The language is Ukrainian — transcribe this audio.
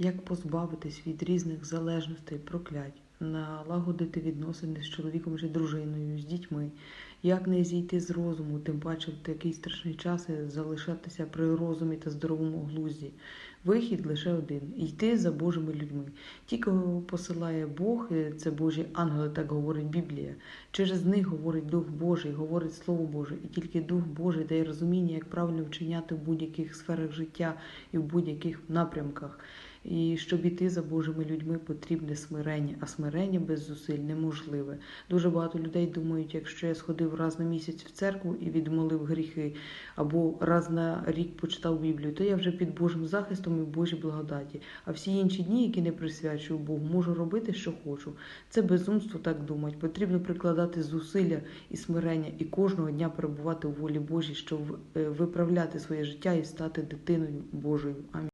Як позбавитись від різних залежностей, проклять, налагодити відносини з чоловіком чи дружиною, з дітьми, як не зійти з розуму, тим паче в такий страшний час і залишатися при розумі та здоровому глузді. Вихід лише один йти за Божими людьми. Ті, кого посилає Бог, це Божі ангели, так говорить Біблія. Через них говорить Дух Божий, говорить Слово Боже, і тільки Дух Божий дає розуміння, як правильно вчиняти в будь-яких сферах життя і в будь-яких напрямках. І щоб іти за Божими людьми, потрібне смирення, а смирення без зусиль неможливе. Дуже багато людей думають, якщо я сходив раз на місяць в церкву і відмолив гріхи, або раз на рік почитав Біблію, то я вже під Божим захистом і Божій благодаті. А всі інші дні, які не присвячую Богу, можу робити, що хочу. Це безумство так думати. Потрібно прикладати зусилля і смирення, і кожного дня перебувати у волі Божій, щоб е, виправляти своє життя і стати дитиною Божою. Амінь.